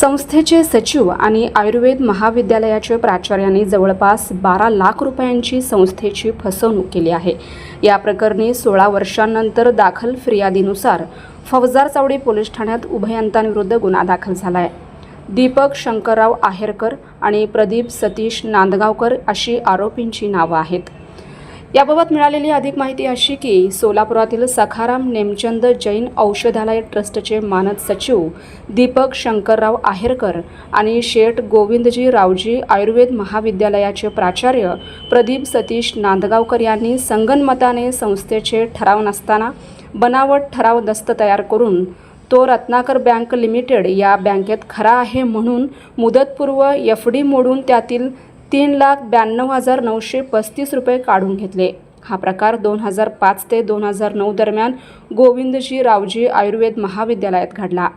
संस्थेचे सचिव आणि आयुर्वेद महाविद्यालयाचे प्राचार्यांनी जवळपास बारा लाख रुपयांची संस्थेची फसवणूक केली आहे. या प्रकरणी सोळा वर्षांनंतर दाखल फिर्यादीनुसार फौजदार चावडी पोलीस ठाण्यात उभयंतांविरुद्ध गुन्हा दाखल झाला आहे दीपक शंकरराव आहेरकर आणि प्रदीप सतीश नांदगावकर अशी आरोपींची नावं आहेत. याबाबत मिळालेली अधिक माहिती अशी की सोलापुरातील सखाराम नेमचंद जैन औषधालय ट्रस्टचे मानद सचिव दीपक शंकरराव आहेरकर आणि शेठ गोविंदजी रावजी आयुर्वेद महाविद्यालयाचे प्राचार्य प्रदीप सतीश नांदगावकर यांनी संगनमताने संस्थेचे ठराव नसताना बनावट ठराव दस्त तयार करून तो रत्नाकर बँक लिमिटेड या बँकेत खरा आहे म्हणून मुदतपूर्व एफ डी मोडून त्यातील तीन लाख ब्याण्णव हजार नऊशे पस्तीस रुपये काढून घेतले. हा प्रकार दोन हजार पाच ते दोन हजार नऊ दरम्यान गोविंदजी रावजी आयुर्वेद महाविद्यालयात घडला.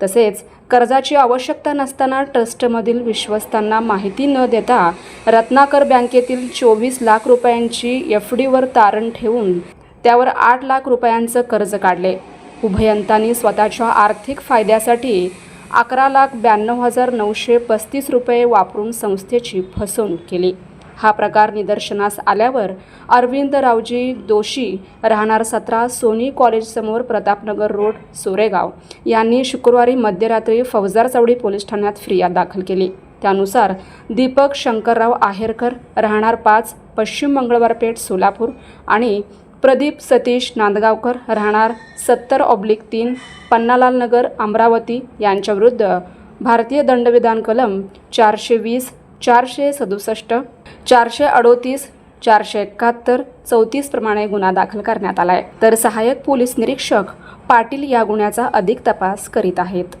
तसेच कर्जाची आवश्यकता नसताना ट्रस्टमधील विश्वस्तांना माहिती न देता रत्नाकर बँकेतील चोवीस लाख रुपयांची एफ डीवर तारण ठेवून त्यावर आठ लाख रुपयांचं कर्ज काढले. उभयंतांनी स्वतःच्या आर्थिक फायद्यासाठी अकरा लाख ब्याण्णव हजार नऊशे पस्तीस रुपये वापरून संस्थेची फसवणूक केली. हा प्रकार निदर्शनास आल्यावर अरविंद रावजी दोशी राहणार सतरा सोनी कॉलेजसमोर प्रतापनगर रोड सोरेगाव. यांनी शुक्रवारी मध्यरात्री फौजदार चौडी पोलीस ठाण्यात फिर्याद दाखल केली. त्यानुसार दीपक शंकरराव आहेरकर राहणार पाच पश्चिम मंगळवारपेठ सोलापूर आणि प्रदीप सतीश नांदगावकर राहणार सत्तर ऑब्लिक तीन पन्नालाल नगर अमरावती यांच्याविरुद्ध भारतीय दंडविधान कलम चारशे वीस चारशे सदुसष्ट चारशे अडोतीस चारशे एकाहत्तर चौतीस प्रमाणे गुन्हा दाखल करण्यात आला आहे तर सहाय्यक पोलीस निरीक्षक पाटील या गुन्ह्याचा अधिक तपास करीत आहेत.